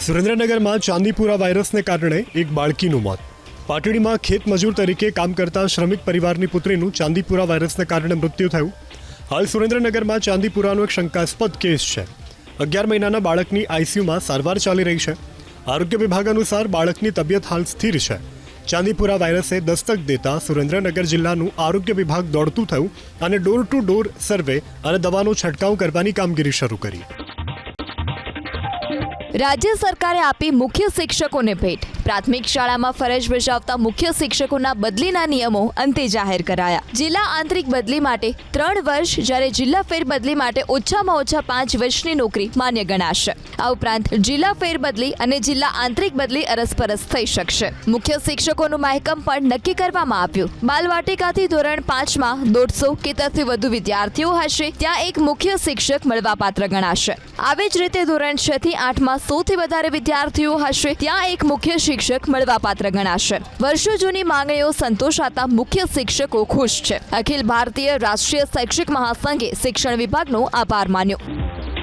સુરેન્દ્રનગરમાં ચાંદીપુરા વાયરસને કારણે એક બાળકીનું મોત. પાટડીમાં ખેત મજૂર તરીકે કામ કરતા શ્રમિક પરિવારની પુત્રીનું ચાંદીપુરા વાયરસને કારણે મૃત્યુ થયું. હાલ સુરેન્દ્રનગરમાં ચાંદીપુરાનો એક શંકાસ્પદ કેસ છે. અગિયાર મહિનાના બાળકની આઈસીયુમાં સારવાર ચાલી રહી છે. આરોગ્ય વિભાગ અનુસાર બાળકની તબિયત હાલ સ્થિર છે. ચાંદીપુરા વાયરસે દસ્તક દેતા સુરેન્દ્રનગર જિલ્લાનું આરોગ્ય વિભાગ દોડતું થયું અને ડોર ટુ ડોર સર્વે અને દવાનો છંટકાવ કરવાની કામગીરી શરૂ કરી. રાજ્ય સરકારે આપી મુખ્ય શિક્ષકોને ભેટ. પ્રાથમિક શાળામાં ફરજ બજાવતા મુખ્ય શિક્ષકોના બદલીના નિયમો અંતે જાહેર કરાયા. જિલ્લા આંતરિક બદલી માટે ત્રણ વર્ષ, જ્યારે જિલ્લા ફેરબદલી માટે ઓછામાં ઓછા પાંચ વર્ષની નોકરી માન્ય ગણાશે. આ ઉપરાંત જિલ્લા ફેરબદલી અને જિલ્લા આંતરિક બદલી અરસપરસ થઈ શકશે. મુખ્ય શિક્ષકોનું માહેકમ પણ નક્કી કરવામાં આવ્યું. બાલવાટિકાથી ધોરણ પાંચમાં દોઢસો કે તેથી વધુ વિદ્યાર્થીઓ હશે, ત્યાં એક મુખ્ય શિક્ષક મળવાપાત્ર ગણાશે. આવી જ રીતે ધોરણ છ થી આઠમાં સૌથી વધારે વિદ્યાર્થીઓ હશે. ત્યાં એક મુખ્ય શિક્ષક મળવાપાત્ર ગણાશે. વર્ષો જૂની માંગણીઓ સંતોષાતા મુખ્ય શિક્ષકો ખુશ છે. અખિલ ભારતીય રાષ્ટ્રીય શૈક્ષિક મહાસંઘે શિક્ષણ વિભાગનો આભાર માન્યો.